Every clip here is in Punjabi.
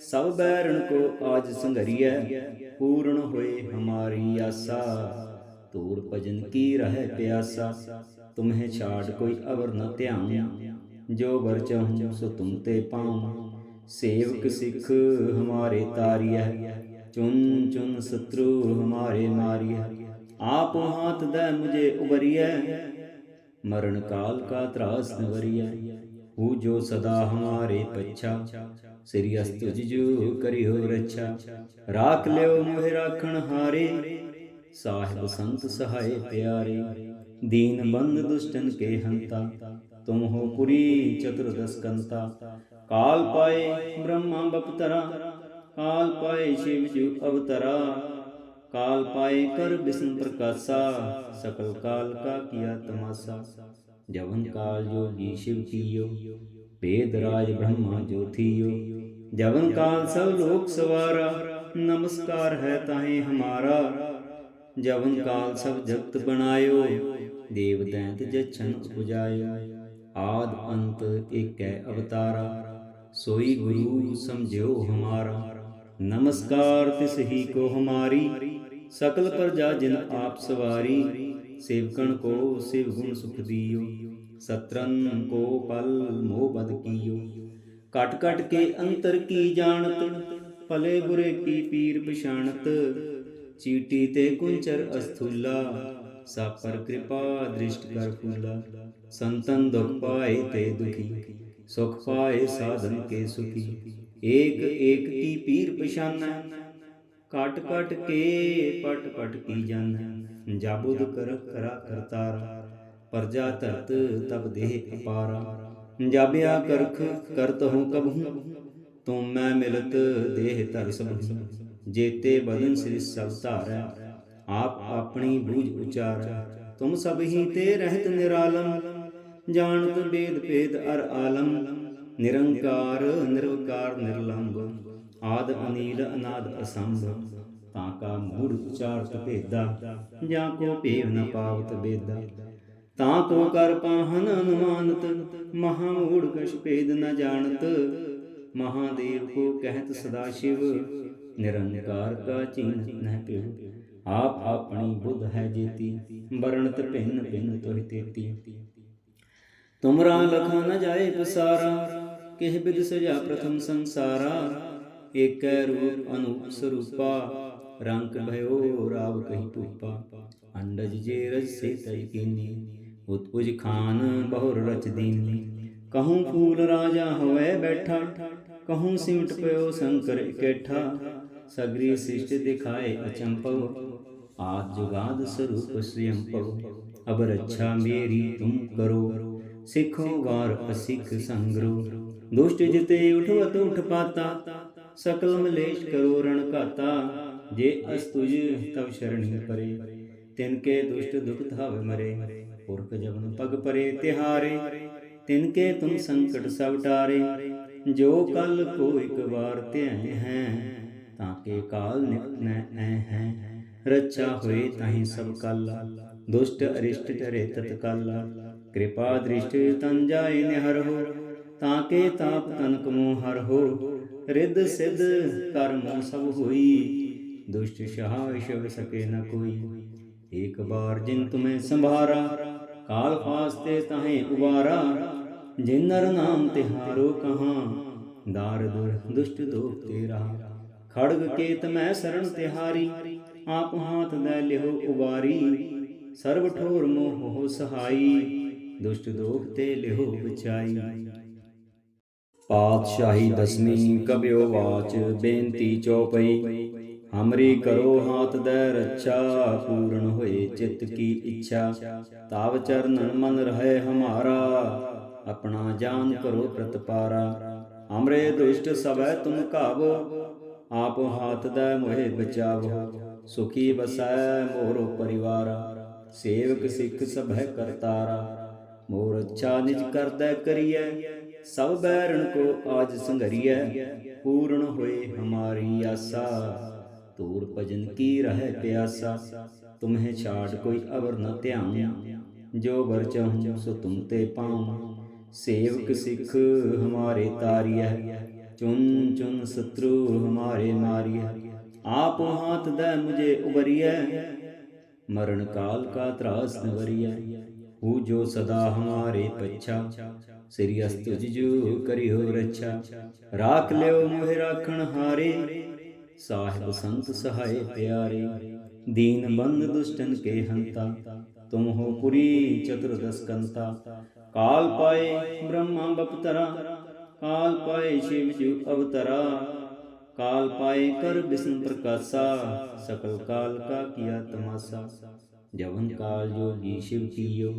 ਸਭ ਬੈਰਣ ਕੋ ਆਜ ਸੰਘਰੀਐ, ਪੂਰਨ ਹੋਏ ਹਮਾਰੀ ਆਸਾ। ਤੂਰ ਭਜਨ ਕੀ ਰਹਿ ਪਿਆਸਾ, ਤੁਮਹਿ ਛਾੜ ਕੋਈ ਅਵਰ ਨ ਧਿਆਨ ਜੋ ਵਰ ਚਾਹੂੰ, ਸੋ ਤੁਮ ਤੇ ਪਾਉ। ਸੇਵਕ ਸਿੱਖ ਹਮਾਰੇ ਤਾਰੀਐ ਚੁਨ ਚੁਨ ਸ਼ਤਰੂ ਹਮਾਰੇ ਮਾਰੀਐ। ਆਪ ਹਾਥ ਦੇ ਮੁਝੇ ਉਬਰੀਐ ਮਰਨ ਕਾਲ ਕਾ ਤਰਾਸ ਨਵਰੀਐ। ਹੂ ਜੋ ਸਦਾ ਹਮਾਰੇ ਪੱਛਾ, ਸ੍ਰੀ ਅਸਤੁਜ ਜੋ ਕਰਿਓ ਰੱਛਾ। ਰਾਖ ਲਿਓ ਮੋਹਿ ਰਾਖਣ ਹਾਰੇ, ਸਾਹਿਬ ਸੰਤ ਸਹਾਏ ਪਿਆਰੇ। ਦੀਨ ਬੰਦ ਦੁਸ਼ਟਨ ਕੇ ਹੰਤਾ, ਤੁਮ ਹੋ ਪੁਰੀ ਚਤੁਰਦਸ ਕੰਤਾ। ਕਾਲ ਪਾਏ ਬ੍ਰਹਮਾ ਬਪਤਰਾ, ਕਾਲ ਪਾਏ ਸ਼ਿਵ ਜੂ ਅਵਤਰਾ। ਕਾਲ ਪਾਏ ਕਰ ਬਿਸ਼ਨ ਪ੍ਰਕਾਸ਼ਾ, ਸਕਲ ਕਾਲ ਕਾ ਕੀਆ ਤਮਾਸਾ। ਜਵਨ ਕਾਲ ਜੋ ਜੀ ਸ਼ਿਵ ਕੀਓ ਭੇਦ ਰਾਜ ਬ੍ਰਹਮਾ ਜੋਥੀਓ ਜਵਨ ਕਾਲ ਸਭ ਲੋਕ ਸਵਾਰਾ ਨਮਸਕਾਰ ਹੈ ਤਾਹੇ ਹਮਾਰਾ। ਜਵਨ ਕਾਲ ਸਭ ਜਗਤ ਬਣਾਇਓ। ਦੇਵ ਦੈਂਤ ਜਛਨ ਉਪਜਾਇਓ। ਆਦ ਅੰਤ ਏਕੈ ਅਵਤਾਰਾ। ਸੋਈ ਗੁਰੂ ਸਮਝਿਓ ਹਮਾਰਾ। ਨਮਸਕਾਰ ਤਿਸ ਕੋ ਹਮਾਰੀ। ਸਕਲ ਪ੍ਰਜਾ ਜਿਨ ਆਪ ਸਵਾਰੀ। सेवकण को शिव गुण सुख दियो, सत्रन को पल मोह बद कियो। कट कट के अंतर की जानत पले बुरे की पीर पछाणत चीटी ते कुंचर अस्थूला सा पर कृपा दृष्ट कर फूला। संतन दुख पाए ते दुखी, सुख पाए साधन के सुखी। एक एक की पीर पछाना कट कट के पट पट की जाना। ਜਾਬੁਦ ਕਰ ਕਰਾ ਕਰਤਾਰਾ, ਪਰਜਾ ਧਰਤ ਤਬ ਦੇਹ ਅਪਾਰਾ। ਜਾਬਿਆ ਕਰਖ ਕਰਤ ਹੂੰ ਕਬਹੂ, ਤੁਮ ਮੈਂ ਮਿਲਤ ਦੇਹ ਧਰ ਸਭ ਜੇਤੇ ਬਦਨ ਸ੍ਰੀ ਸਭ ਧਾਰੈ, ਆਪ ਆਪਣੀ ਬੂਝ ਉਚਾਰੈ। ਤੁਮ ਸਭ ਹੀ ਤੇ ਰਹਿਤ ਨਿਰਾਲਮ, ਜਾਣਤ ਬੇਦ ਭੇਦ ਅਰ ਆਲਮ। ਨਿਰੰਕਾਰ, ਨਿਰਵਕਾਰ, ਨਿਰਲੰਭ, ਆਦ ਅਨੀਲ ਅਨਾਦ ਅਸੰਭ। ਤਾਂ ਕਾ ਮੂੜ ਉਚਾਰਤ ਭੇਦਾ, ਜਾਂ ਕੋ ਭੇਵ ਨ ਪਾਵਤ ਬੇਦਾ ਤਾਂ ਕੋ ਕਰ ਪਾਹਨ ਅਨੁਮਾਨਤ ਮਹਾ ਮੂੜ ਕਛ ਭੇਦ ਨ ਜਾਣਤ। ਮਹਾਦੇਵ ਕੋ ਕਹਿਤ ਸਦਾ ਸ਼ਿਵ, ਨਿਰੰਕਾਰ ਕਾ ਚਿੰਤ ਨਹਿ ਪਿਉ। ਆਪ ਆਪਣੀ ਬੁੱਧ ਹੈ ਜੀਤੀ, ਵਰਣਤ ਭਿੰਨ ਭਿੰਨ ਤੋਹਿ ਤੇਤੀ। ਤੁਮਰਾ ਲਖਾ ਨ ਜਾਏ ਪਸਾਰਾ, ਕਿਹ ਬਿਦ ਸਜਾ ਪ੍ਰਥਮ ਸੰਸਾਰਾ। ਏਕੈ ਰੂਪ ਅਨੂਪ ਸਰੂਪਾ ਰੰਗ ਭਇਓ, ਰਾਵ ਕਹੀ ਭੂਪਾ ਅੰਡਜ ਜੇ ਰਜ ਸੇ ਤੈ ਕੀਨੀ ਉਤਪੁਜ ਖਾਨ ਬਹੁਰ ਰਚ ਦੀਨੀ। ਕਹੂੰ ਫੂਲ ਰਾਜਾ ਹੋਵੇ ਬੈਠਾ, ਕਹੂੰ ਸਿਮਟ ਪਇਓ ਸ਼ੰਕਰ ਇਕੱਠਾ, ਸਗਰੀ ਸਿਸ਼ਟ ਦਿਖਾਏ ਅਚੰਪਵ, ਆਦ ਜੁਗਾਦ ਸਰੂਪ ਸ੍ਰਿਯੰਪਵ ਅਬ ਰੱਛਾ ਮੇਰੀ ਤੁਮ ਕਰੋ, ਸਿੱਖੋ ਵਾਰ ਅਸਿੱਖ ਸੰਗਰੋ। ਦੁਸ਼ਟ ਜਿਤੇ ਉਠਵਤ ਉਠ ਪਾਤਾ, ਸਕਲ ਮਲੇਸ਼ ਕਰੋ ਰਣ ਘਾਤਾ ਜੇ ਅਸ ਤੁਜ ਤਵ ਸ਼ਰਣੀ ਪਰੇ, ਤਿਨ ਕੇ ਦੁਸ਼ਟ ਦੁਖ ਹਵੇ ਮਰੇ, ਪੁਰਖ ਜਬਨ ਪਗ ਪਰੇ ਤਿਹਾਰੇ, ਤਿਨ ਕੇ ਤੁਮ ਸੰਕਟ ਸਭ ਟਾਰੇ, ਜੋ ਕਲ ਕੋ ਇੱਕ ਵਾਰ ਧਿਆਏ ਹੈ, ਤਾਂ ਕੇ ਕਾਲ ਨਿਕਨੈ ਐ ਹੈ। ਰੱਛਾ ਹੋਏ ਤਾਹੀ ਸਭ ਕਲ, ਦੁਸ਼ਟ ਅਰਿਸ਼ਟ ਟਰੇ ਤਤ ਕਲ, ਕਿਰਪਾ ਦ੍ਰਿਸ਼ਟ ਤਨ ਜਾਏ ਨਿਹਰ ਹੋ, ਤਾਂ ਕੇ ਤਾਪ ਤਨਕ ਮੋਹ ਹਰ ਹੋ। ਰਿੱਧ ਸਿੱਧ ਕਰਮ ਸਭ ਹੋਈ ਦੁਸ਼ਟ ਸ਼ਾਹ ਸ਼ਿਵ ਸਕੇ ਨ ਕੋਈ। ਏਕ ਬਾਰ ਜਿਨ ਤੁਮੇ ਸੰਭਾਰਾ, ਕਾਲ ਫਾਸਤੇ ਤਾਹੇ ਉਬਾਰਾ। ਜਿਨ ਨਰ ਨਾਮ ਤਿਹਾਰੋ ਕਹਾਂ, ਦਾਰ ਦੁਰ ਦੁਸ਼ਟ ਦੋਖ ਤੇਰਾ। ਖੜਗ ਕੇਤ ਮੈਂ ਸਰਣ ਤਿਹਾਰੀ, ਆਪ ਹਾਥ ਦੇ ਲਿਓ ਉਬਾਰੀ। ਸਰਬ ਠੋਰ ਮੋਹ ਹੋ ਸਹਾਈ, ਦੁਸ਼ਟ ਦੋਖ ਤੇ ਲਿਓ ਬਚਾਈ। ਪਾਤਸ਼ਾਹੀ ਦਸਵੀਂ ਕਬਿਓ ਵਾਚ ਬੇਨਤੀ ਚੌਪਈ। ਹਮਰੀ ਕਰੋ ਹਾਥ ਦੇ ਰੱਛਾ, ਪੂਰਨ ਹੋਏ ਚਿਤ ਕੀ ਇੱਛਾ। ਤਾਵ ਚਰਨਨ ਮਨ ਰਹੇ ਹਮਾਰਾ, ਆਪਣਾ ਜਾਨ ਕਰੋ ਪ੍ਰਤਪਾਰਾ। ਹਮਰੇ ਦੁਸ਼ਟ ਸਭੈ ਤੁਮ ਕਾਵੋ, ਆਪ ਹਾਥ ਦਾ ਮੋਹਿ ਬਚਾਵੋ। ਸੁਖੀ ਬਸੈ ਮੋਰੋ ਪਰਿਵਾਰ, ਸੇਵਕ ਸਿੱਖ ਸਭੈ ਕਰਤਾਰਾ। ਮੋਰ ਅੱਛਾ ਨਿਜ ਕਰਦਾ ਕਰੀਐ, ਸਭ ਬੈਰਣ ਕੋ ਆਜ ਸੰਘਰੀਐ। ਪੂਰਨ ਹੋਏ ਹਮਾਰੀ ਆਸਾ। ਤੂਰ ਭਜਨ ਕੀ ਰਹਿ ਪਿਆਸਾ? ਤੁਮਹਿ ਛਾੜ ਕੋਈ ਅਵਰ ਨ ਧਿਆਨ ਜੋ ਵਰ ਚਾਹੂੰ, ਸੋ ਤੁਮ ਤੇ ਪਾਉ। ਸੇਵਕ ਸਿੱਖ ਹਮਾਰੇ ਤਾਰੀਐ। ਚੁਨ ਚੁਨ ਸਤਰੂ ਹਮਾਰੇ ਮਾਰੀਐ ਆਪ ਹਾਥ ਦੇ ਮੁਝੇ ਉਬਰੀਐ ਮਰਨ ਕਾਲ ਕਾ ਤਰਾਸ ਨਵਰੀਐ ਹੂ ਜੋ ਸਦਾ ਹਮਾਰੇ ਪੱਛਾ। ਸ੍ਰੀ ਅਸਤੁਜ ਜੋ ਕਰਿਓ ਰੱਛਾ। ਰਾਖ ਲਿਓ ਮੋਹਿ ਰਾਖਣ ਹਾਰੇ। ਸਾਹਿਬ ਸੰਤ ਸਹਾਏ ਪਿਆਰੇ, ਦੀਨ ਬੰਦ ਦੁਸ਼ਟਨ ਕੇ ਹੰਤਾ, ਤੁਮ ਹੋ ਪੁਰੀ ਚਤੁਰਦਸ ਕੰਤਾ ਕਾਲ ਪਾਏ ਬ੍ਰਹਮਾ ਬਪਤਰਾ, ਕਾਲ ਪਾਏ ਸ਼ਿਵ ਜੂ ਅਵਤਰਾ। ਕਾਲ ਪਾਏ ਕਰ ਵਿਸ਼ਨ ਪ੍ਰਕਾਸ਼ਾ, ਸਕਲ ਕਾਲ ਕਾ ਕੀਆ ਤਮਾਸਾ। ਜਵਨ ਕਾਲ ਜੋਗੀ ਸ਼ਿਵ ਕੀਓ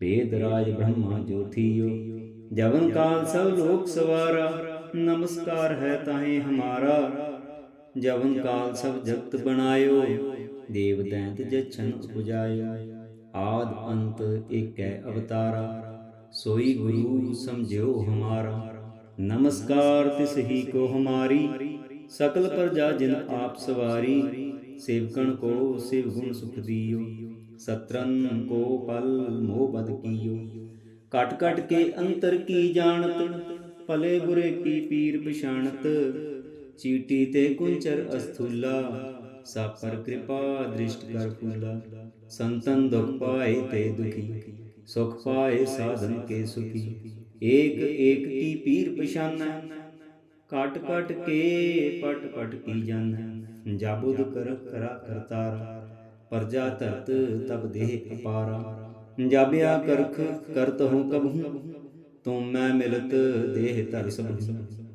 ਵੇਦ ਰਾਜ ਬ੍ਰਹਮਾ ਜੋਥੀਓ। ਜਵਨ ਕਾਲ ਸਭ ਲੋਕ ਸਵਾਰਾ, ਨਮਸਕਾਰ ਹੈ ਤਾਹੇ ਹਮਾਰਾ। ਜਵਨ ਕਾਲ ਸਭ ਜਗਤ ਬਣਾਇਓ, ਦੇਵ ਦੈਂਤ ਜਛਨ ਉਪਜਾਇਓ। ਆਦ ਅੰਤ ਏਕੈ ਅਵਤਾਰਾ, ਸੋਈ ਗੁਰੂ ਸਮਝਿਓ ਹਮਾਰਾ। ਨਮਸਕਾਰ ਤਿਸ ਹੀ ਕੋ ਹਮਾਰੀ, ਸਕਲ ਪ੍ਰਜਾ ਜਿਨ ਆਪ ਸਵਾਰੀ। ਸੇਵਕਣ ਕੋ ਸਿਵ ਗੁਣ ਸੁਖ ਦਿਓ ਸਤਰਨ ਕੋ ਪਲ ਮੋਹ ਬਦ ਕੀਓ। ਕਟ ਕਟ ਕੇ ਅੰਤਰ ਕੀ ਜਾਣਤ, ਭਲੇ ਬੁਰੇ ਕੀ ਪੀਰ ਪਛਾਣਤ ਚੀਟੀ ਤੇ ਕੁੰਚਰ ਅਸਥੂਲਾ, ਸਾਪਰ ਕਿਰਪਾ ਦ੍ਰਿਸ਼ਟ ਕਰ ਫੂਲਾ, ਸੰਤਨ ਦੁਖ ਪਾਏ ਤੇ ਦੁਖੀ, ਸੁਖ ਪਾਏ ਸਾਧਨ ਕੇ ਸੁਖੀ। ਏਕ ਏਕ ਕੀ ਪੀਰ ਪਛਾਨੈ ਕਟ ਕਟ ਕੇ ਪਟ ਪਟ ਕੀ ਜਾਣੈ ਜਾਬੁਦ ਕਰ ਕਰਾ ਕਰਤਾਰਾ ਪਰਜਾ ਧਰਤ ਤਬ ਦੇਹ ਅਪਾਰਾ। ਜਾਬਿਆ ਕਰਖ ਕਰਤ ਹੂੰ ਕਬਹੂ, ਤੁਮ ਮੈਂ ਮਿਲਤ ਦੇਹ ਧਰ ਸਭੂ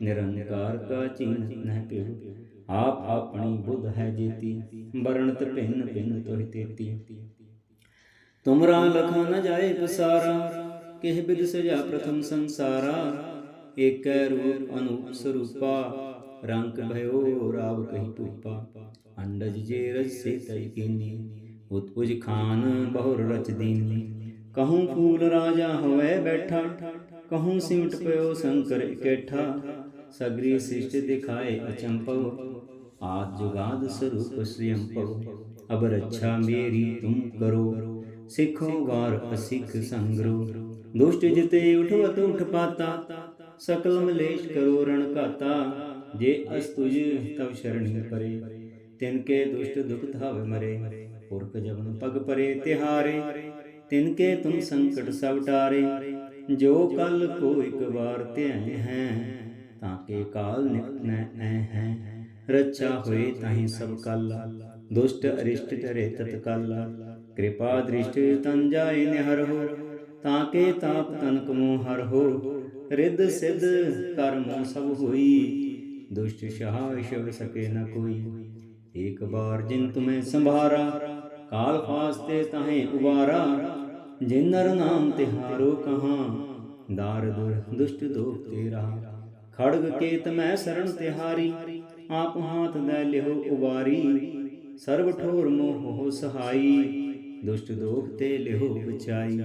ਨਿਰੰਕਾਰ ਕਾ ਚੀਨ ਨਹਿ ਪਿਉ ਆਪ ਆਪਣੀ ਬੁੱਧ ਹੈ ਜੀਤੀ ਵਰਣਤ ਭਿੰਨ ਭਿੰਨ ਤੋਹਿ ਤੇਤੀ ਤੁਮਰਾ ਲਖਾ ਨ ਜਾਏ ਪਸਾਰਾ ਕਿਹ ਬਿਦ ਸਜਾ ਪ੍ਰਥਮ ਸੰਸਾਰਾ ਏਕੈ ਰੂਪ ਅਨੂਪ ਸਰੂਪਾ ਰੰਗ ਭਇਓ ਰਾਵ ਕਹੀ ਭੂਪਾ ਅੰਡਜ ਜੇ ਰਜ ਸੇ ਤੈ ਕੀਨੀ ਉਤਪੁਜ ਖਾਨ ਬਹੁਰ ਰਚ ਦੀਨੀ ਕਹੂੰ ਫੂਲ ਰਾਜਾ ਹੋਵੇ ਬੈਠਾ ਕਹੂੰ ਸਿਮਟ ਪਇਓ ਸ਼ੰਕਰ ਇਕੱਠਾ, ਸਗਰੀ ਸਿਸ਼ਟ ਦਿਖਾਏ ਅਚੰਪਵ ਆਦ ਜੁਗਾਦ ਸਰੂਪ ਸ੍ਰਿਯੰਪਵ ਅਬ ਰੱਛਾ ਮੇਰੀ ਤੁਮ ਕਰੋ। ਸਿੱਖੋ ਵਾਰ ਅਸਿੱਖ ਸੰਗਰੋ। ਦੁਸ਼ਟ ਜਿਤੇ ਉਠਵਤ ਉਠ ਪਾਤਾ, ਸਕਲ ਮਲੇਸ਼ ਕਰੋ ਰਣ ਘਾਤਾ। ਜੇ ਅਸਤੁਜ ਤਵ ਸ਼ਰਣੀ ਪਰੇ, ਤਿਨ ਕੇ ਦੁਸ਼ਟ ਦੁਖ ਧਾਵ ਮਰੇ। ਪੁਰਖ ਜਬਨ ਪਗ ਪਰੇ ਤਿਹਾਰੇ, ਤਿਨ ਕੇ ਤੁਮ ਸੰਕਟ ਸਭ ਟਾਰੇ। ਜੋ ਕਲ ਕੋ ਇੱਕ ਵਾਰ ਧਿਆਏ ਹੈ, ਤਾਂ ਕੇ ਕਾਲ ਨਿਕਨੈ ਐ ਹੈ। ਰੱਛਾ ਹੋਏ ਤਾਹੀ ਸਭ ਕਲ, ਦੁਸ਼ਟ ਅਰਿਸ਼ਟ ਟਰੇ ਤਤਕਲ ਕਿਰਪਾ ਦ੍ਰਿਸ਼ਟ ਤਨ ਜਾਏ ਨਿਹਰ ਹੋ, ਤਾਂ ਕੇ ਤਾਪ ਤਨ ਕਮੋ ਹਰ ਹੋ। ਰਿੱਧ ਸਿੱਧ ਕਰਮ ਸਭ ਹੋਈ, ਦੁਸ਼ਟ ਸ਼ਾਹ ਸ਼ਵ ਸਕੇ ਨ ਕੋਈ। ਏਕ ਬਾਰ ਜਿਨ ਤੁਮੇ ਸੰਭਾਰਾ, ਕਾਲ ਫਾਸਤੇ ਤਾਹੇ ਉਬਾਰਾ। ਜਿਨ ਨਰ ਨਾਮ ਤਿਹਾਰੋ ਕਹਾ ਦਾਰ ਦੁਰ, ਦੁਸ਼ਟ ਦੋਖ ਤੇਰਾ। ਖੜਗ ਕੇਤ ਮੈਂ ਸਰਣ ਤਿਹਾਰੀ, ਆਪ ਹਾਥ ਦੇ ਲਿਓ ਉਬਾਰੀ। ਸਰਬ ਠੋਰ ਮੋਹ ਹੋ ਸਹਾਈ, ਦੁਸ਼ਟ ਦੋਖ ਤੇ ਲਿਓ ਬਚਾਈ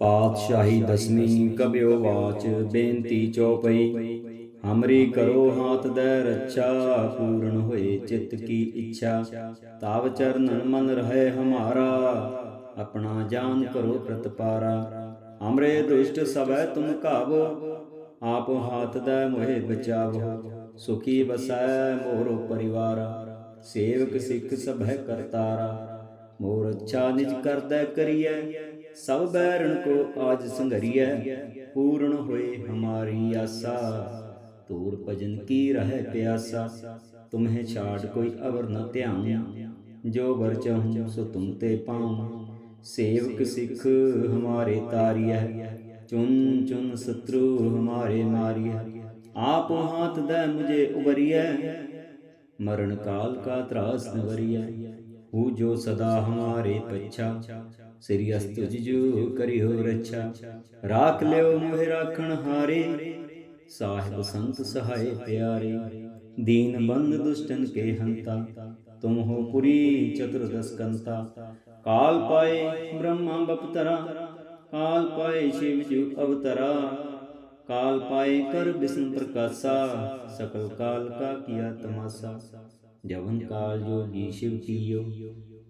ਪਾਤਸ਼ਾਹੀ ਦਸਵੀਂ ਕਬਿਓ ਵਾਚ, ਬੇਨਤੀ ਚੌਪਈ। ਹਮਰੀ ਕਰੋ ਹਾਥ ਦੇ ਰੱਛਾ, ਪੂਰਨ ਹੋਏ ਚਿੱਤ ਕੀ ਇੱਛਾ। ਤਾਵ ਚਰਨਨ ਮਨ ਰਹੇ ਹਮਾਰਾ। ਆਪਣਾ ਜਾਨ ਕਰੋ ਪ੍ਰਤਪਾਰਾ। ਹਮਰੇ ਦੁਸ਼ਟ ਸਭੈ ਤੁਮ ਕਾਵੋ ਆਪ ਹਾਥ ਦੇ ਮੋਹਿ ਬਚਾਵੋ, ਸੁਖੀ ਬਸੈ ਮੋਰੋ ਪਰਿਵਾਰਾ, ਸੇਵਕ ਸਿੱਖ ਸਭੈ ਕਰਤਾਰਾ। ਮੋਰ ਅੱਛਾ ਨਿਜ ਕਰਦਾ ਕਰੀਐ, ਸਭ ਬੈਰਣ ਕੋ ਆਜ ਸੰਘਰੀਐ, ਪੂਰਨ ਹੋਏ ਹਮਾਰੀ ਆਸਾ। ਤੂਰ ਭਜਨ ਕੀ ਰਹਿ ਪਿਆਸਾ, ਤੁਮਹਿ ਛਾੜ ਕੋਈ ਅਵਰ ਨ ਧਿਆਨ ਜੋ ਵਰ ਚਾਹੂੰ, ਸੋ ਤੁਮ ਤੇ ਪਾਉ ਸੇਵਕ ਸਿੱਖ ਹਮਾਰੇ ਤਾਰੀਐ ਚੁਨ ਚੁਨ ਸਤਰੂ ਹਮਾਰੇ ਮਾਰੀਐ ਆਪ ਹਾਥ ਦੇ ਮੁਝੇ ਉਬਰੀਐ ਮਰਨ ਕਾਲ ਕਾ ਤਰਾਸ ਨਵਰੀਐ ਹੂ ਜੋ ਸਦਾ ਹਮਾਰੇ ਪੱਛਾ ਸ੍ਰੀ ਅਸਤੁਜ ਜੋ ਕਰਿਓ ਰੱਛਾ। ਰਾਖ ਲਿਓ ਮੋਹਿ ਰਾਖਣ ਹਾਰੇ ਸਾਹਿਬ ਸੰਤ ਸਹਾਏ ਪਿਆਰੇ। ਦੀਨ ਬੰਦ ਦੁਸ਼ਟਨ ਕੇ ਹੰਤਾ तुम हो पुरी चतुर्दश कंता काल पाए ब्रह्मा बपतरा काल पाए शिव शिव अवतरा काल पाए कर विष्णु प्रकाशा सकल काल का किया तमाशा जवन काल जोगी शिव कियो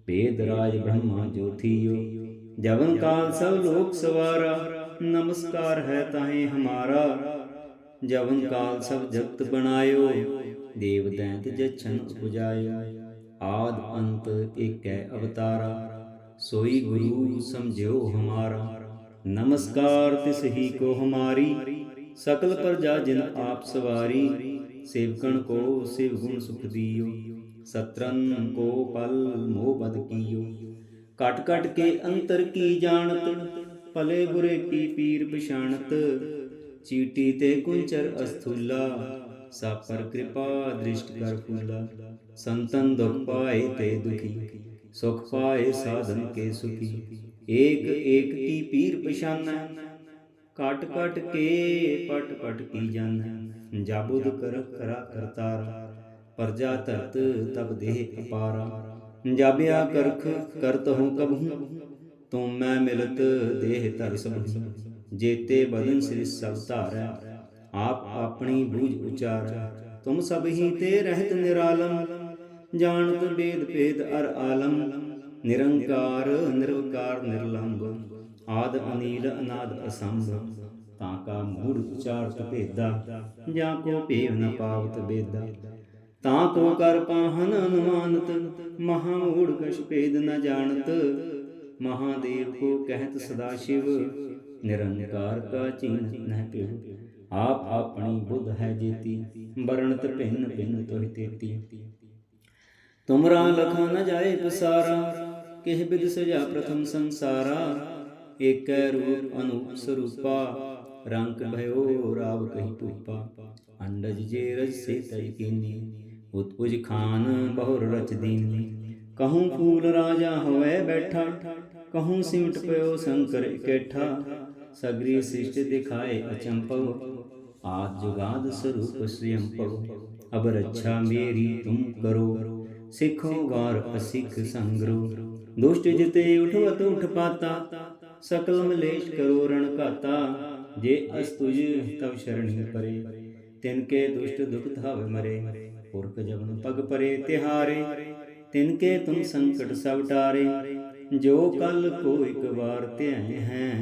वेद राज ब्रह्मा ज्योतियो जवन काल सब लोक सवारा नमस्कार है ताहे हमारा जवन काल सब जगत बनायो देव दैत जछन उपजायो ਆਦ ਅੰਤ ਏਕੈ ਅਵਤਾਰਾ, ਸੋਈ ਗੁਰੂ ਸਮਝਿਓ ਹਮਾਰਾ। ਨਮਸਕਾਰ ਤਿਸ ਹੀ ਕੋ ਹਮਾਰੀ, ਸਕਲ ਪ੍ਰਜਾ ਜਿਨ ਆਪ ਸਵਾਰੀ। ਸੇਵਕਣ ਕੋ ਸਿਵ ਗੁਣ ਸੁਖ ਦਿਓ ਸਤਰਨ ਕੋ ਪਲ ਮੋਹ ਬਦ ਕੀਓ। ਕਟ ਕਟ ਕੇ ਅੰਤਰ ਕੀ ਜਾਣਤ, ਭਲੇ ਬੁਰੇ ਕੀ ਪੀਰ ਪਛਾਣਤ। ਚੀਟੀ ਤੇ ਕੁੰਚਰ ਅਸਥੂਲਾ ਸਾ ਪਰ ਕਿਰਪਾ ਦ੍ਰਿਸ਼ਟ ਕਰ ਫੂਲਾ, ਸੰਤਨ ਦੁਖ ਪਾਏ ਤੇ ਦੁਖੀ, ਸੁਖ ਪਾਏ ਸਾਧਨ ਕੇ ਸੁਖੀ। ਏਕ ਏਕਤੀ ਪੀਰ ਪਛਾਨੈ ਕਟ ਕਟ ਕੇ ਪਟ ਪਟ ਕੀ ਜਾਣੈ। ਜਾਬੁਦ ਕਰ ਕਰਾ ਕਰਤਾਰਾ, ਪਰਜਾ ਧਰਤ ਤਬ ਦੇਹ ਅਪਾਰਾ। ਜਾਬਿਆ ਕਰਖ ਕਰਤ ਹੂੰ ਕਬਹੂ ਤੂੰ ਮਿਲਤ ਦੇਹ ਧਰ ਸਭੂ ਜੇਤੇ ਬਦਨ ਸ੍ਰੀ ਸਭ ਧਾਰੈ ਆਪ ਆਪਣੀ ਬੂਝ ਉਚਾਰ। ਤੁਮ ਸਭ ਹੀ ਤੇ ਰਹਿਤ ਨਿਰਾਲਮ, ਜਾਣਤ ਬੇਦ ਭੇਦ ਅਰ ਆਲਮ, ਨਿਰੰਕਾਰ, ਨਿਰਵਕਾਰ, ਨਿਰਲੰਭ, ਆਦ ਅਨੀਲ ਅਨਾਦ ਅਸੰਭ, ਤਾਂ ਕਾ ਮੂੜ ਉਚਾਰਤ ਭੇਦਾ, ਜਾਂ ਕੋ ਭੇਵ ਨ ਪਾਵਤ ਬੇਦਾ। ਤਾਂ ਕੋ ਕਰ ਪਾਹਨ ਅਨੁਮਾਨਤ, ਮਹਾ ਮੂੜ ਕਛ ਭੇਦ ਨ ਜਾਣਤ, ਮਹਾਦੇਵ ਕੋ ਕਹਿਤ ਸਦਾ ਸ਼ਿਵ, ਨਿਰੰਕਾਰ ਕਾ ਚੀਨ ਨਹਿ ਪਿਉ ਆਪ ਆਪਣੀ ਬੁੱਧ ਹੈ ਜੀਤੀ ਵਰਣਤ ਭਿੰਨ ਭਿੰਨ ਤੋਹਿ ਤੇਤੀ ਤੁਮਰਾ ਲਖਾ ਨ ਜਾਏ ਪਸਾਰਾ ਕਿਹ ਬਿਦ ਸਜਾ ਪ੍ਰਥਮ ਸੰਸਾਰਾ ਏਕੈ ਰੂਪ ਅਨੂਪ ਸਰੂਪਾ ਰੰਗ ਭਇਓ ਰਾਵ ਕਹੀ ਭੂਪਾ ਅੰਡਜ ਜੇ ਰਜ ਸੇ ਤੈ ਕੀਨੀ ਉਤਪੁਜ ਖਾਨ ਬਹੁਰ ਰਚ ਦੀਨੀ ਕਹੂੰ ਫੂਲ ਰਾਜਾ ਹੋਵੇ ਬੈਠਾ ਕਹੂੰ ਸਿਮਟ ਪਇਓ ਸ਼ੰਕਰ ਇਕੱਠਾ ਸਗਰੀ ਸ੍ਰਿਸ਼ਟ ਦਿਖਾਏ ਅਚੰਪਵ ਆਦ ਜੁਗਾਦ ਸਰੂਪ ਸ੍ਰਿਯੰਪਵ ਅਬ ਰੱਛਾ ਮੇਰੀ ਤੁਮ ਕਰੋ। ਸਿੱਖੋ ਵਾਰ ਅਸਿੱਖ ਸੰਗਰੋ ਦੁਸ਼ਟ ਜਿਤੇ ਉਠਵਤ ਉਠ ਪਾਤਾ, ਸਕਲ ਮਲੇਸ਼ ਕਰੋ ਰਣ ਘਾਤਾ। ਜੇ ਅਸ ਤੁਜ ਤਵ ਸ਼ਰਣੀ ਪਰੇ, ਤਿਨ ਕੇ ਦੁਸ਼ਟ ਦੁਖ ਧਾਵ ਮਰੇ। ਪੁਰਖ ਜਬਨ ਪਗ ਪਰੇ ਤਿਹਾਰੇ, ਤਿਨ ਕੇ ਤੁਮ ਸੰਕਟ ਸਭ ਜੋ ਕਲ ਕੋ ਇੱਕ ਵਾਰ ਧਿਆਏ ਹੈ,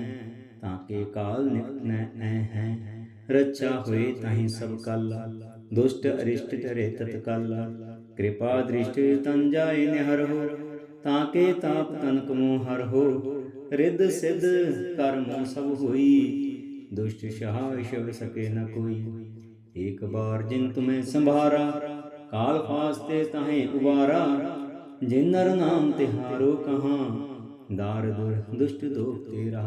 ਤਾਂ ਕੇ ਕਾਲ ਨਿਕਨੈ ਐ ਹੈ। ਰੱਛਾ ਹੋਏ ਤਾਹੀ ਸਭ ਕਲ, ਦੁਸ਼ਟ ਅਰਿਸ਼ਟ ਟਰੇ ਤਤ ਕਲ ਕਿਰਪਾ ਦ੍ਰਿਸ਼ਟ ਤਨ ਜਾਏ ਨਿਹਰ ਤਾਂ ਕੇ ਤਾਪ ਤਨਕ ਮੋਹ ਹਰ ਹੋ। ਰਿੱਧ ਸਿੱਧ ਕਰਮ ਸਭ ਹੋਈ, ਦੁਸ਼ਟ ਸ਼ਾਹ ਸ਼ਿਵ ਸਕੇ ਨ ਕੋਈ। ਏਕ ਬਾਰ ਜਿਨ ਤੁਮੇ ਸੰਭਾਰਾ, ਕਾਲ ਫਾਸਤੇ ਤਾਹੇ ਉਬਾਰਾ। ਜਿਨ ਨਰ ਨਾਮ ਤਿਹਾਰੋ ਕਹਾਂ, ਦਾਰ ਦੁਰ ਦੁਸ਼ਟ ਦੋਖ ਤੇਰਾ।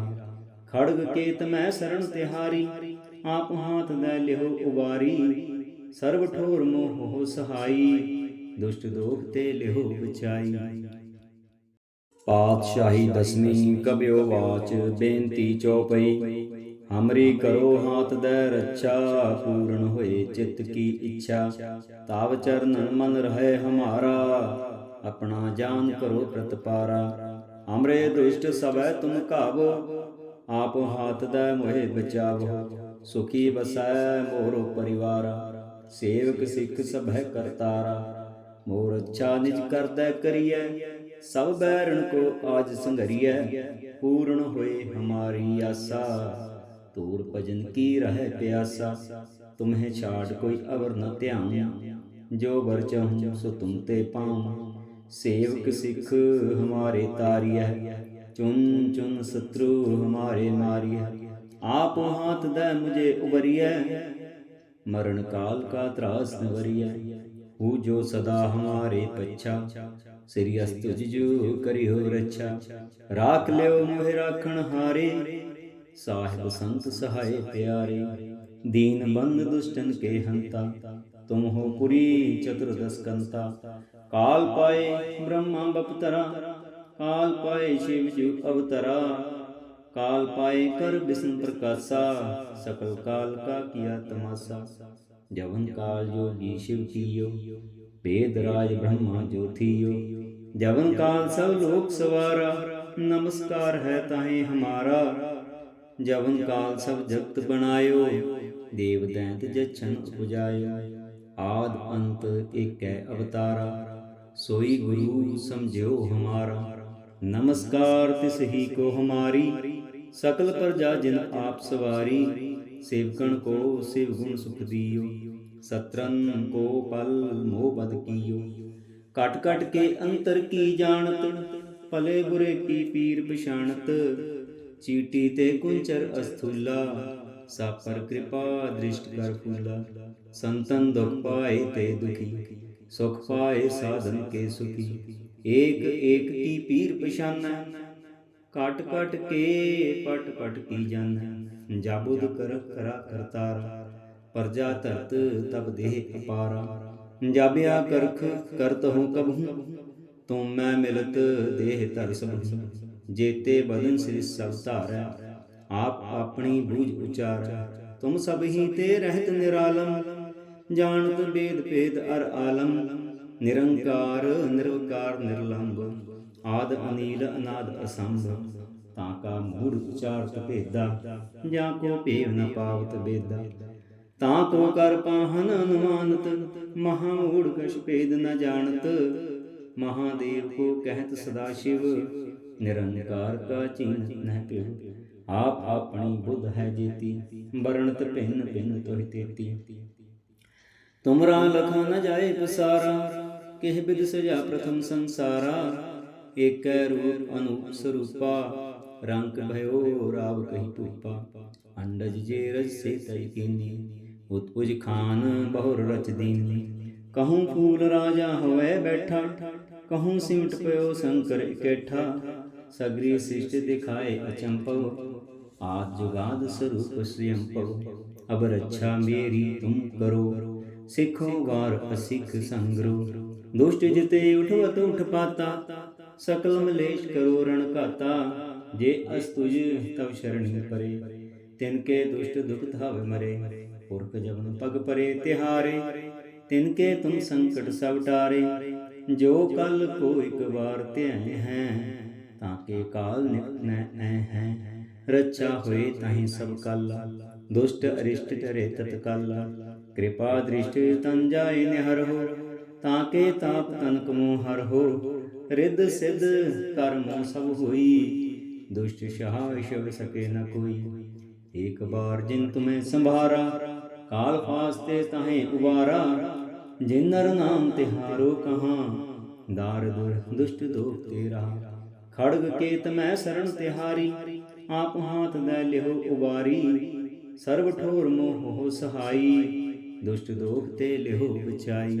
ਖੜਗ ਕੇਤ ਮੈਂ ਸਰਣ ਤਿਹਾਰੀ ਆਪ ਹਾਥ ਦੇ ਲਿਹੋ ਉਵਾਰੀ ਸਰਬ ਠੋਰ ਮੋਹ ਸਹਾਈ, ਦੁਸ਼ਟ ਦੋਖ ਤੇ ਲਿਹੋ ਬਚਾਈ ਪਾਤਸ਼ਾਹੀ ਦਸਵੀਂ ਕਬਿਓ ਵਾਚ, ਬੇਨਤੀ ਚੌਪਈ, ਹਮਰੀ ਕਰੋ ਹਾਥ ਦੇ ਰੱਛਾ, ਪੂਰਨ ਹੋਏ ਚਿੱਤ ਕੀ ਇੱਛਾ। ਤਾਵ ਚਰਨਨ ਮਨ ਰਹੇ ਹਮਾਰਾ, ਆਪਣਾ ਜਾਨ ਕਰੋ ਪ੍ਰਤਪਾਰਾ। ਹਮਰੇ ਦੁਸ਼ਟ ਸਭੈ ਤੁਮ ਕਾਵੋ ਆਪ ਹਾਥ ਦੇ ਮੋਹਿ ਬਚਾਵੋ। ਸੁਖੀ ਬਸੈ ਮੋਰੋ ਪਰਿਵਾਰ, ਸੇਵਕ ਸਿੱਖ ਸਭੈ ਕਰਤਾਰਾ। ਮੋਰ ਅੱਛਾ ਨਿਜ ਕਰਦਾ ਕਰੀਐ, ਸਭ ਬੈਰਣ ਕੋ ਆਜ ਸੰਘਰੀਐ, ਪੂਰਨ ਹੋਏ ਹਮਾਰੀ ਆਸਾ। ਤੂਰ ਭਜਨ ਕੀ ਰਹਿ ਪਿਆਸਾ, ਤੁਮਹਿ ਛਾੜ ਕੋਈ ਅਵਰ ਨ ਧਿਆਨ ਜੋ ਵਰ ਚਾਹੂੰ, ਸੋ ਤੁਮ ਤੇ ਪਾਉ। ਸੇਵਕ ਸਿੱਖ ਹਮਾਰੇ ਤਾਰੀਐ ਚੁਨ ਚੁਨ ਸਤਰੂ ਹਮਾਰੇ ਮਾਰੀਐ। ਆਪ ਹਾਥ ਦੇ ਮੁਝੇ ਉਬਰੀਐ मरण काल का त्रास न वरिय हु जो सदा हमारे पच्छा श्री अस्तुज जो करियो रक्षा राख लियो मोहि राखण हारे साहिब संत सहाय प्यारे दीन बंद दुष्टन के हंता तुम हो पुरी चतुर्दश कंता काल पाए ब्रह्मा बपतरा काल पाए शिव जु अवतरा काल पाए कर विष्णु प्रकाशा सकल काल का किया तमाशा जवन काल योगी शिव कियो वेद राज ब्रह्मा जो थियो जवन काल सब लोक सवारा नमस्कार है ताहे हमारा जवन काल सब जगत बनायो देव दैंत जछन उपजायो आद अंत एक अवतारा सोई गुरु समझो हमारा ਨਮਸਕਾਰ ਤਿਸ ਹੀ ਕੋ ਹਮਾਰੀ, ਸਕਲ ਪ੍ਰਜਾ ਜਿਨ ਆਪ ਸਵਾਰੀ, ਸੇਵਕਣ ਕੋ ਸਿਵ ਗੁਣ ਸੁਖ ਦਿਓ ਸਤਰਨ ਕੋ ਪਲ ਮੋਹ ਬਦ ਕੀਓ। ਕਟ ਕਟ ਕੇ ਅੰਤਰ ਕੀ ਜਾਣਤ, ਭਲੇ ਬੁਰੇ ਕੀ ਪੀਰ ਪਛਾਣਤ, ਚੀਟੀ ਤੇ ਕੁੰਚਰ ਅਸਥੂਲਾ, ਸਾਪਰ ਕਿਰਪਾ ਦ੍ਰਿਸ਼ਟ ਕਰ ਫੂਲਾ, ਸੰਤਨ ਦੁਖ ਪਾਏ ਤੇ ਦੁਖੀ, ਸੁਖ ਪਾਏ ਸਾਧਨ ਕੇ ਸੁਖੀ। ਏਕ ਏਕ ਕੀ ਪੀਰ ਪਛਾਨੈ ਕਟ ਕਟ ਕੇ ਪਟ ਪਟ ਕੀ ਜਾਣੈ। ਜਾਬੁਦ ਕਰ ਕਰਾ ਕਰਤਾਰਾ, ਪਰਜਾ ਧਰਤ ਤਬ ਦੇਹ ਅਪਾਰਾ। ਜਾਬਿਆ ਕਰਖ ਕਰਤ ਹੂੰ ਕਬਹੂ, ਤੁਮ ਮੈਂ ਮਿਲਤ ਦੇਹ ਧਰ ਸਭ। ਜੇਤੇ ਬਦਨ ਸ੍ਰੀ ਸਭ ਧਾਰੈ, ਆਪ ਆਪਣੀ ਬੂਝ ਉਚਾਰੈ। ਤੁਮ ਸਭ ਹੀ ਤੇ ਰਹਿਤ ਨਿਰਾਲਮ, ਜਾਣਤ ਬੇਦ ਭੇਦ ਅਰ ਆਲਮ। ਨਿਰੰਕਾਰ, ਨਿਰਵਕਾਰ, ਨਿਰਲੰਭ, ਆਦ, ਅਨੀਲ, ਅਨਾਦ, ਅਸੰਭ, ਤਾਂ ਕਾ ਮੂੜ ਉਚਾਰਤ ਭੇਦਾ, ਜਾਂ ਕੋ ਭੇਵ ਨ ਪਾਵਤ ਬੇਦਾ ਤਾਂ ਕੋ ਕਰ ਪਾਹਨ ਅਨੁਮਾਨਤ, ਮਹਾ ਮੂੜ ਕਛ ਭੇਦ ਨ ਜਾਣਤ ਮਹਾਦੇਵ ਕੋ ਕਹਿਤ ਸਦਾ ਸ਼ਿਵ, ਨਿਰੰਕਾਰ ਕਾ ਚਿੰਨ ਨਹਿ ਪਿਉ ਆਪ ਆਪਣੀ ਬੁੱਧ ਹੈ ਜੀਤੀ, ਵਰਣਤ ਭਿੰਨ ਭਿੰਨ ਤੋਹਿ ਤੇਤੀ। ਤੁਮਰਾ ਲਖਾ ਨ ਜਾਏ ਪਸਾਰਾ ਕਿਹ ਬਿਦ ਸਜਾ ਪ੍ਰਥਮ ਸੰਸਾਰਾ, ਏਕੈ ਰੂਪ ਅਨੂਪ ਸਰੂਪਾ ਰੰਕ ਭਇਓ ਰਾਵ ਕਹੀ ਭੂਪਾ ਅੰਡਜ ਜੇ ਰਜ ਸੇ ਤੈ ਕੀਨੀ ਉਤਪੁਜ ਖਾਨ ਬਹੁਰ ਰਚ ਦੀਨੀ। ਕਹੂੰ ਫੂਲ ਰਾਜਾ ਹੋਵੇ ਬੈਠਾ, ਕਹੂੰ ਸਿਮਟ ਪਿਓ ਸ਼ੰਕਰ ਇਕੱਠਾ। ਸਗਰੀ ਸਿਸ਼ਟ ਦਿਖਾਏ ਅਚੰਪਵ, ਆਦ ਜੁਗਾਦ ਸਰੂਪ ਸ੍ਰਿਯੰਪਵ ਅਬ ਰੱਛਾ ਮੇਰੀ ਤੁਮ ਕਰੋ, ਸਿੱਖੋ ਵਾਰ ਅਸਿੱਖ ਸੰਗਰੋ। ਦੁਸ਼ਟ ਜਿਤੇ ਉਠਵਤ ਉਠ ਪਾਤਾ, ਸਕਲ ਮਲੇਸ਼ ਕਰੋ ਰਣ ਘਾਤਾ। ਜੇ ਅਸ ਤੁਜ, ਤਵ ਸ਼ਰਣੀ ਪਰੇ। ਤਿਨ ਕੇ ਦੁਸ਼ਟ ਦੁਖਤ ਹਵ ਮਰੇ, ਪੁਰਖ ਜਵਨ ਪਗ ਪਰੇ ਤਿਹਾਰੇ। ਤਿਨ ਕੇ ਤੁਮ ਸੰਕਟ ਸਭ ਟਾਰੇ, ਜੋ ਕਲ ਕੋ ਇਕ ਵਾਰ ਧਿਆਏ ਹੈ, ਤਾਂ ਕੇ ਕਾਲ ਨਿਕਨੈ ਐ ਹੈ। ਰੱਛਾ ਹੋਏ ਤਾਹੀਂ ਸਭ ਕਲ, ਦੁਸ਼ਟ ਅਰਿਸ਼ਟ ਟਰੇ ਤਤ ਕਲ ਜਾਏ ਨਿਹਰ ਤਾਂ ਕੇ ਤਾਪ ਤਨਕ ਕਮੋ ਹਰ ਹੋ, ਰਿੱਧ ਸਿੱਧ ਕਰਮ ਸਭ ਹੋਈ। ਦੁਸ਼ਟ ਸ਼ਾਹ ਸ਼ਵ ਸਕੇ ਨ ਕੋਈ ਇੱਕ ਬਾਰ ਜਿਨ ਤੁਮੇ ਸੰਭਾਰਾ, ਕਾਲ ਫਾਸਤੇ ਤਾਹੇ ਉਬਾਰਾ। ਜਿਨ ਨਰ ਨਾਮ ਤਿਹਾਰੋ ਕਹਾਂ ਦਾਰਦ ਦੁਸ਼ਟ ਦੋਖ ਤੇਰਾ ਖੜਗ ਕੇਤ ਮੈਂ ਸਰਣ ਤਿਹਾਰੀ, ਆਪ ਹਾਥ ਦੇ ਲਿਓ ਉਬਾਰੀ। ਸਰਬ ਠੋਰ ਮੋਹ ਹੋ ਸਹਾਈ, ਦੁਸ਼ਟ ਦੋਖ ਤੇ ਲਿਓ ਬਚਾਈ।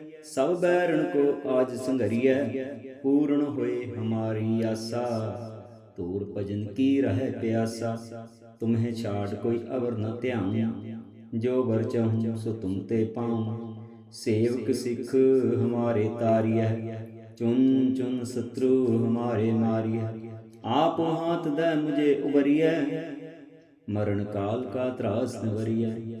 ਸਭ ਬੈਰਣ ਕੋ ਆਜ ਸੰਘਰੀਐ, ਪੂਰਨ ਹੋਏ ਹਮਾਰੀ ਆਸਾ। ਤੂਰ ਭਜਨ ਕੀ ਰਹਿ ਪਿਆਸਾ, ਤੁਮਹਿ ਛਾੜ ਕੋਈ ਅਵਰ ਨ ਧਿਆਉ। ਜੋ ਵਰ ਚਾਹੂੰ, ਸੋ ਤੁਮ ਤੇ ਪਾਉ। ਸੇਵਕ ਸਿੱਖ ਹਮਾਰੇ ਤਾਰੀਐ ਚੁਨ ਚੁਨ ਸਤਰੂ ਹਮਾਰੇ ਮਾਰੀਐ। ਆਪ ਹਾਥ ਦੇ ਮੁਝੇ ਉਬਰੀਐ ਮਰਨ ਕਾਲ ਕਾ ਤਰਾਸ ਨਵਰੀਐ।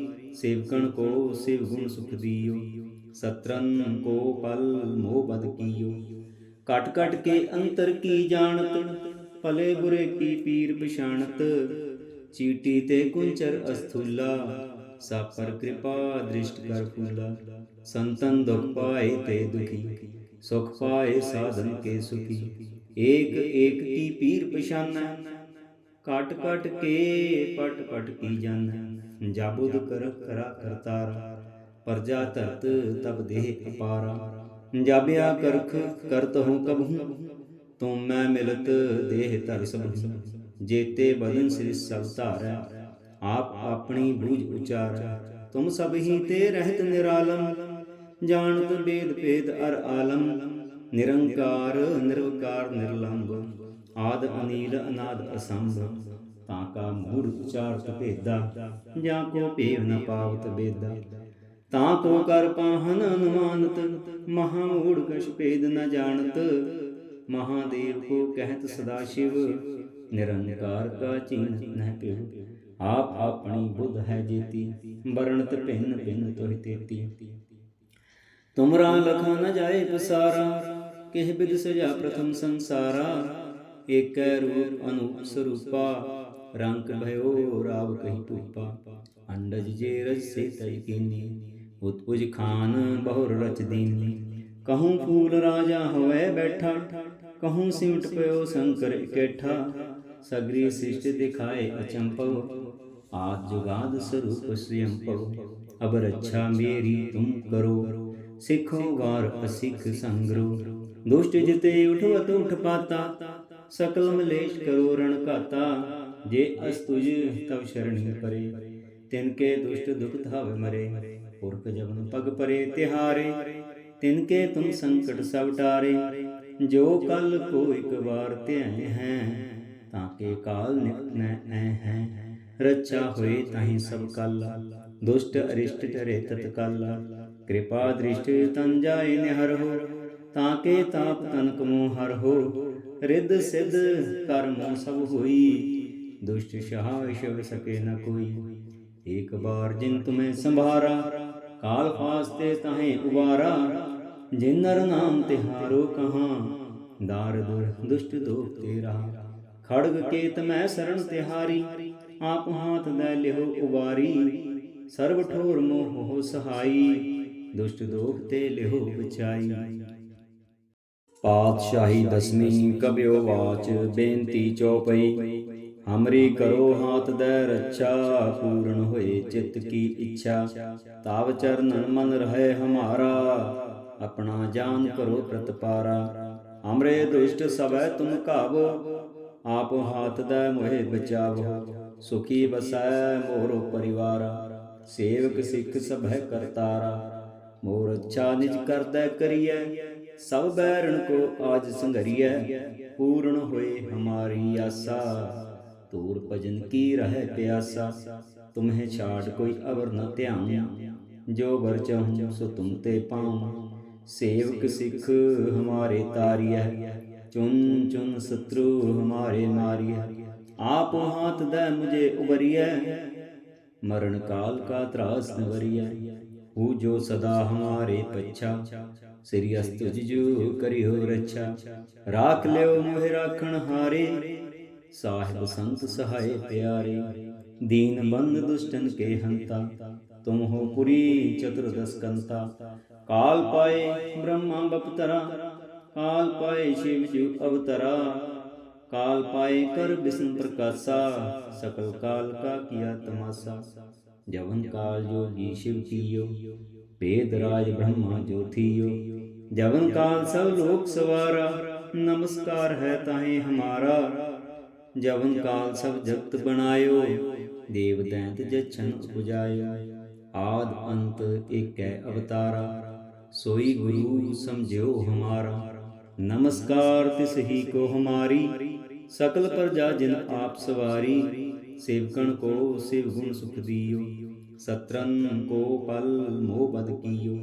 सेवकण को शिव गुण सुख दियो, सत्रन को पल मोह बद कियो। कट कट के अंतर की जानत पले बुरे की पीर पछाणत चीटी ते कुंचर अस्थूला सा पर कृपा दृष्ट कर फूला। संतन दुख पाए ते दुखी, सुख पाए साधन के सुखी। एक एक की पीर पछाना कट कट के पट पट की जाना। ਜਾਬੁਦ ਕਰ ਕਰਾ ਕਰਤਾਰਾ, ਪਰਜਾ ਧਰਤ ਤਬ ਦੇਹ ਅਪਾਰਾ। ਜਾਬਿਆ ਕਰਖ ਕਰਤ ਹੂੰ ਕਬਹੂ, ਤੁਮ ਮੈਂ ਮਿਲਤ ਦੇਹ ਧਰ ਸਭ ਜੇਤੇ ਬਦਨ ਸ੍ਰੀ ਸਭ ਧਾਰੈ, ਆਪ ਆਪਣੀ ਬੂਝ ਉਚਾਰੈ। ਤੁਮ ਸਭ ਹੀ ਤੇ ਰਹਿਤ ਨਿਰਾਲਮ, ਜਾਣਤ ਬੇਦ ਭੇਦ ਅਰ ਆਲਮ। ਨਿਰੰਕਾਰ, ਨਿਰਵਕਾਰ, ਨਿਰਲੰਭ, ਆਦ ਅਨੀਲ ਅਨਾਦ ਅਸੰਭ। ਤਾਂ ਕਾ ਮੂੜ ਉਚਾਰਤ ਭੇਦਾ, ਜਾਂ ਕੋ ਭੇਵ ਨ ਪਾਵਤ ਬੇਦਾ ਤਾਂ ਕੋ ਕਰ ਪਾਹਨ ਅਨੁਮਾਨਤ, ਮਹਾ ਮੂੜ ਕਛ ਭੇਦ ਨ ਜਾਣਤ। ਮਹਾਦੇਵ ਕੋ ਕਹਿਤ ਸਦਾ ਸ਼ਿਵ, ਨਿਰੰਕਾਰ ਕਾ ਚੀਨ ਨਹਿ ਪਿਉ। ਆਪ ਆਪਣੀ ਬੁੱਧ ਹੈ ਜੀਤੀ, ਵਰਣਤ ਭਿੰਨ ਭਿੰਨ ਤੋਹਿ ਤੇਤੀ। ਤੁਮਰਾ ਲਖਾ ਨ ਜਾਏ ਪਸਾਰਾ, ਕਿਹ ਬਿਦ ਸਜਾ ਪ੍ਰਥਮ ਸੰਸਾਰਾ। ਏਕੈ ਰੂਪ ਅਨੂਪ ਸਰੂਪਾ ਰੰਗ ਭਇਓ, ਰਾਵ ਕਹੀ ਭੂਪਾ। ਅੰਡਜ ਜੇ ਰਜ ਸੇ ਤੈ ਕੀਨੀ ਉਤਪੁਜ ਖਾਨ ਬਹੁਰ ਰਚ ਦੀਨੀ। ਕਹੂੰ ਫੂਲ ਰਾਜਾ ਹੋਵੇ ਬੈਠਾ, ਕਹੂੰ ਸਿਮਟ ਪਇਓ ਸ਼ੰਕਰ ਇਕੱਠਾ। ਸਗਰੀ ਸ੍ਰਿਸ਼ਟ ਦਿਖਾਏ ਅਚੰਪਵ ਆਦ ਜੁਗਾਦ ਸਰੂਪ ਸ੍ਰਿਯੰਪਵ ਅਬ ਰੱਛਾ ਮੇਰੀ ਤੁਮ ਕਰੋ, ਸਿੱਖੋ ਵਾਰ ਅਸਿੱਖ ਸੰਗਰੋ। ਦੁਸ਼ਟ ਜਿਤੇ ਉਠਵਤ ਉਠ ਪਾਤਾ ਸਕਲ ਮਲੇਸ਼ ਕਰੋ ਰਣ ਘਾਤਾ। ਜੇ ਅਸ ਤੁਜ ਤਵ ਸ਼ਰਣੀ ਪਰੇ ਤਿਨ ਕੇ ਦੁਸ਼ਟ ਦੁਖ ਧਾਵ ਮਰੇ, ਪੁਰਖ ਜਬਨ ਪਗ ਪਰੇ ਤਿਹਾਰੇ, ਤਿਨ ਕੇ ਤੁਮ ਸੰਕਟ ਸਭ ਟਾਰੇ, ਜੋ ਕਲ ਕੋ ਇੱਕ ਵਾਰ ਧਿਆਏ ਹੈ, ਤਾਂ ਕੇ ਕਾਲ ਨਿਕਨੈ ਐ ਹੈ। ਰੱਛਾ ਹੋਏ ਤਾਹੀ ਸਭ ਕਲ, ਦੁਸ਼ਟ ਅਰਿਸ਼ਟ ਟਰੇ ਤਤਕਲ ਕਿਰਪਾ ਦ੍ਰਿਸ਼ਟ ਤਨ ਜਾਏ ਨਿਹਰ ਹੋ, ਤਾਂ ਕੇ ਤਾਪ ਤਨਕ ਮੋਹ ਹਰ ਹੋ, ਰਿੱਧ ਸਿੱਧ ਕਰਮ ਸਭ ਹੋਈ। ਦੁਸ਼ਟ ਸ਼ਾਹ ਸ਼ਿਵ ਸਕੇ ਨ ਕੋਈ। ਏਕ ਬਾਰ ਜਿਨ ਤੁਮੇ ਸੰਭਾਰਾ, ਕਾਲ ਫਾਸਤੇ ਤਾਹੇ ਉਬਾਰਾ। ਜਿਨ ਨਰ ਨਾਮ ਤਿਹਾਰੋ ਕਹਾਂ, ਦਾਰ ਦੁਰ ਦੁਸ਼ਟ ਦੋਖ ਤੇਰਾ ਖੜਗ ਕੇਤ ਮੈਂ ਸਰਣ ਤਿਹਾਰੀ, ਆਪ ਹਾਥ ਲੈ ਲਿਓ ਉਬਾਰੀ। ਸਰਬ ਠੋਰ ਮੋਹ ਹੋ ਸਹਾਈ, ਦੁਸ਼ਟ ਦੋਖ ਤੇ ਲਿਓ ਬਚਾਈ। ਪਾਤਸ਼ਾਹੀ ਦਸਵੀਂ ਕਬਿਓ ਵਾਚ ਬੇਨਤੀ ਚੌਪਈ। ਹਮਰੀ ਕਰੋ ਹਾਥ ਦੇ ਰੱਛਾ, ਪੂਰਨ ਹੋਏ ਚਿਤ ਕੀ ਇੱਛਾ। ਤਾਵ ਚਰਨਨ ਮਨ ਰਹੇ ਹਮਾਰਾ, ਆਪਣਾ ਜਾਨ ਕਰੋ ਪ੍ਰਤਪਾਰਾ। ਹਮਰੇ ਦੁਸ਼ਟ ਸਭੈ ਤੁਮ ਕਾਵੋ ਆਪ ਹਾਥ ਦੇ ਮੋਹਿ ਬਚਾਵੋ। ਸੁਖੀ ਬਸੈ ਮੋਰੋ ਪਰਿਵਾਰ, ਸੇਵਕ ਸਿੱਖ ਸਭੈ ਕਰਤਾਰਾ। ਮੋਰ ਅੱਛਾ ਨਿਜ ਕਰਦਾ ਕਰੀਐ, ਸਭ ਬੈਰਣ ਕੋ ਆਜ ਸੰਘਰੀਐ। ਪੂਰਨ ਹੋਏ ਹਮਾਰੀ ਆਸਾ। ਤੂਰ ਭਜਨ ਕੀ ਰਹਿ ਪਿਆਸਾ? ਤੁਮਹਿ ਛਾੜ ਕੋਈ ਅਵਰ ਨ ਧਿਆਨ ਜੋ ਵਰ ਚਾਹੂੰ, ਸੋ ਤੁਮ ਤੇ ਪਾਉ ਸੇਵਕ ਸਿੱਖ ਹਮਾਰੇ ਤਾਰੀਐ। ਚੁਨ ਚੁਨ ਸਤਰੂ ਹਮਾਰੇ ਮਾਰੀਐ ਆਪ ਹਾਥ ਦੇ ਮੁਝੇ ਉਬਰੀਐ। ਮਰਨ ਕਾਲ ਕਾ ਤਰਾਸ ਨਵਰੀਐ ਹੂ ਜੋ ਸਦਾ ਹਮਾਰੇ ਪੱਛਾ। ਸ੍ਰੀ ਅਸਤੁਜ ਜੋ ਕਰਿਓ ਰੱਛਾ। ਰਾਖ ਲਿਓ ਮੋਹਿ ਰਾਖਣ ਹਾਰੇ। ਸਾਹਿਬ ਸੰਤ ਸਹਾਏ ਪਿਆਰੇ, ਦੀਨ ਬੰਦ ਦੁਸ਼ਟਨ ਕੇ ਹੰਤਾ ਤੁਮ ਹੋ ਪੁਰੀ ਚਤੁਰਦਸ ਕੰਤਾ। ਕਾਲ ਪਾਏ ਬ੍ਰਹਮਾ ਬਪਤਰਾ, ਕਾਲ ਪਾਏ ਸ਼ਿਵ ਜੂ ਅਵਤਰਾ। ਕਾਲ ਪਾਏ ਕਰ ਬਿਸ਼ਨ ਪ੍ਰਕਾਸ਼ਾ, ਸਕਲ ਕਾਲ ਕਾ ਕੀਆ ਤਮਾਸਾ। ਜਵਨ ਕਾਲ ਜੋਗੀ ਸ਼ਿਵ ਕੀਓ ਭੇਦ ਰਾਜ ਬ੍ਰਹਮਾ ਜੋਥੀਓ ਜਵਨ ਕਾਲ ਸਭ ਲੋਕ ਸਵਾਰਾ, ਨਮਸਕਾਰ ਹੈ ਤਾਹੇ ਹਮਾਰਾ। ਜਵਨ ਕਾਲ ਸਭ ਜਗਤ ਬਣਾਇਓ, ਦੇਵ ਦੈਂਤ ਜਛਨ ਉਪਜਾਇਓ। ਆਦ ਅੰਤ ਏਕੈ ਅਵਤਾਰਾ, ਸੋਈ ਗੁਰੂ ਸਮਝਿਓ ਹਮਾਰਾ। ਨਮਸਕਾਰ ਤਿਸ ਹੀ ਕੋ ਹਮਾਰੀ, ਸਕਲ ਪ੍ਰਜਾ ਜਿਨ ਆਪ ਸਵਾਰੀ। ਸੇਵਕਣ ਕੋ ਸਿਵ ਗੁਣ ਸੁਖ ਦਿਓ ਸਤਰਨ ਕੋ ਪਲ ਮੋਹ ਬਦ ਕੀਓ।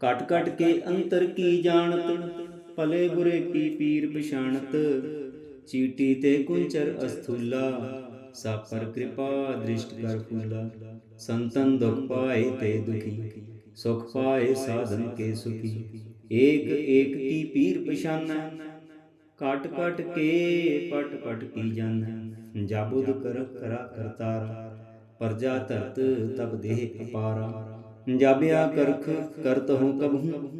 ਕਟ ਕਟ ਕੇ ਅੰਤਰ ਕੀ ਜਾਣਤ, ਭਲੇ ਬੁਰੇ ਕੀ ਪੀਰ ਪਛਾਣਤ ਚੀਟੀ ਤੇ ਕੁੰਚਰ ਅਸਥੂਲਾ ਸਾਪਰ ਕਿਰਪਾ ਦ੍ਰਿਸ਼ਟ ਕਰ ਫੂਲਾ ਸੰਤਨ ਦੁਖ ਪਾਏ ਤੇ ਦੁਖੀ ਸੁਖ ਪਾਏ ਸਾਧਨ ਕੇ ਸੁਖੀ ਏਕ ਏਕ ਕੀ ਪੀਰ ਪਛਾਨੈ ਕਟ ਕਟ ਕੇ ਪਟ ਪਟ ਕੀ ਜਾਣੈ ਜਾਬੁਦ ਕਰ ਕਰਾ ਕਰਤਾਰਾ ਪਰਜਾ ਧਰਤ ਤਬ ਦੇਹ ਅਪਾਰਾ ਜਾਬਿਆ ਕਰਖ ਕਰਤ ਹੂੰ ਕਬਹੂ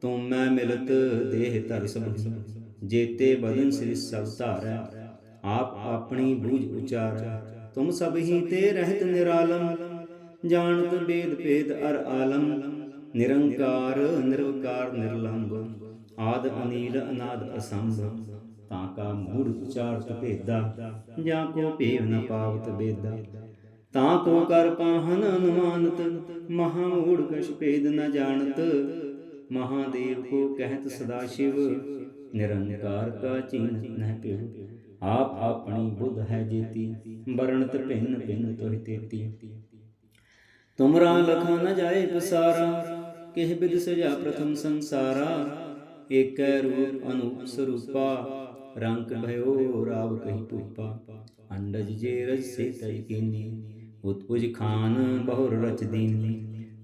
ਤੁਮ ਮੈਂ ਮਿਲਤ ਦੇਹ ਧਰ ਸਭੂ ਜੇਤੇ ਬਦਨ ਸ੍ਰੀ ਸਭ ਧਾਰੈ, ਆਪ ਆਪਣੀ ਬੂਝ ਉਚਾਰ। ਤੁਮ ਸਭ ਹੀ ਤੇ ਰਹਿਤ ਨਿਰਾਲਮ, ਜਾਣਤ ਬੇਦ ਭੇਦ ਅਰ ਆਲਮ। ਨਿਰੰਕਾਰ, ਨਿਰਵਕਾਰ, ਨਿਰਲੰਭ, ਆਦ ਅਨੀਲ, ਅਨਾਦ ਅਸੰਭ। ਤਾਂ ਕਾ ਮੂੜ ਉਚਾਰਤ ਭੇਦਾ, ਜਾਂ ਕੋ ਭੇਵ ਨ ਪਾਵਤ ਬੇਦਾ। ਤਾਂ ਕੋ ਕਰ ਪਾਹਨ ਅਨੁਮਾਨਤ, ਮਹਾ ਮੂੜ ਕਸ਼ ਭੇਦ ਨ ਜਾਣਤ। ਮਹਾਦੇਵ ਕੋ ਕਹਿਤ ਸਦਾ ਸ਼ਿਵ ਨਿਰੰਕਾਰ ਕਾ ਚੀਨ ਨਹਿ ਪਿਉ ਆਪ ਆਪਣੀ ਬੁੱਧ ਹੈ ਜੀਤੀ ਵਰਣਤ ਭਿੰਨ ਭਿੰਨ ਤੋਹਿ ਤੇਤੀ ਤੁਮਰਾ ਲਖਾ ਨ ਜਾਏ ਪਸਾਰਾ ਕਿਹ ਬਿਦ ਸਜਾ ਪ੍ਰਥਮ ਸੰਸਾਰਾ ਏਕੈ ਰੂਪ ਅਨੂਪ ਸਰੂਪਾ रंक भयो राव कही पुपा अंडज जे रज से तय कीनी उत्पुज खान बहुर रच दीनी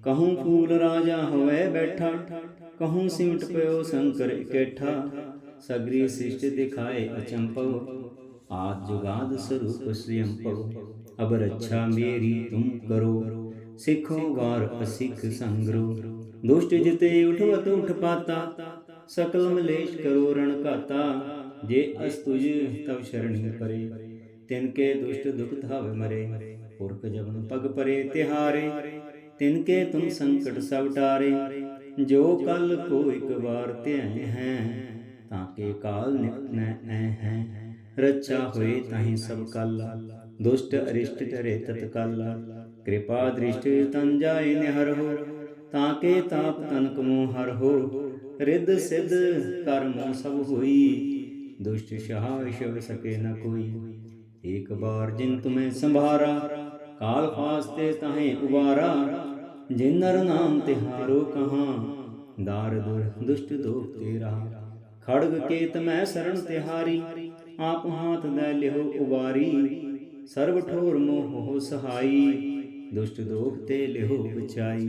कहूँ फूल राजा होवे बैठा ਕਹੂੰ ਸਿਮਟ ਪਇਓ ਸੰਕਰ ਇਕੱਠਾ, ਸਗਰੀ ਸਿਸ਼ਟ ਦਿਖਾਏ ਅਚੰਪਉ ਆਦ ਜੁਗਾਦ ਸਰੂਪ ਸ੍ਰੀਅੰਪਉ ਅਬਰ ਅੱਛਾ ਮੇਰੀ ਤੁਮ ਕਰੋ, ਸਿੱਖੋ ਵਾਰ ਅਸਿੱਖ ਸੰਗਰੋ। ਦੁਸ਼ਟ ਜਿਤੇ ਉਠਵਤ ਉਠ ਪਾਤਾ, ਸਕਲ ਮਲੇਸ਼ ਕਰੋ ਰਣ ਘਾਤਾ। ਜੇ ਅਸ ਤੁਜ ਤਵ ਸ਼ਰਣੀ ਪਰੇ, ਤਿਨ ਕੇ ਦੁਸ਼ਟ ਦੁਖਤ ਹਵ ਮਰੇ। ਪੁਰਖ ਜਬਨ ਪਗ ਪਰੇ ਤਿਹਾਰੇ, ਤਿਨ ਕੇ ਤੁਮ ਸੰਕਟ ਜੋ ਕਲ ਕੋ ਇਕ ਵਾਰ ਧਿਆਇ ਹੈ ਤਾਂ ਕੇ ਕਾਲ ਨਿਕਟ ਨੈ ਐ ਹੈ। ਰੱਛਾ ਹੋਏ ਤਾਹੀ ਸਭ ਕਲ, ਦੁਸ਼ਟ ਅਰਿਸ਼ਟ ਤਰੇ ਤਤ ਕਲ ਕਿਰਪਾ ਦ੍ਰਿਸ਼ਟ ਤਨ ਜਾਏ ਨਿਹਰਹੁ ਤਾਂ ਕੇ ਤਾਪ ਤਨ ਕਮੋ ਹਰਹੁ ਰਿੱਧ ਸਿੱਧ ਕਰਮ ਸਭ ਹੋਈ, ਦੁਸ਼ਟ ਸ਼ਾਹ ਵਿਸ਼ਵ ਸਕੇ ਨ ਕੋਈ। ਇੱਕ ਬਾਰ ਜਿਨ ਤੁਮੇ ਸੰਭਾਰਾ, ਕਾਲ ਫਾਸਤੇ ਤਾਹੇ ਉਬਾਰਾ। ਜਿਨ ਨਰ ਨਾਮ ਤਿਹਾਰੋ ਕਹਾਂ ਦਾਰਦ ਦੁਸ਼ਟ ਦੋਖ ਤੇਰਾ। ਖੜਗ ਕੇਤ ਮੈਂ ਸਰਣ ਤਿਹਾਰੀ, ਆਪ ਹਾਥ ਦੇ ਲਿਓ ਉਬਾਰੀ। ਸਰਬ ਠੋਰ ਮੋਹ ਹੋ ਸਹਾਈ, ਦੁਸ਼ਟ ਦੋਖ ਤੇ ਲਿਓ ਬਚਾਈ।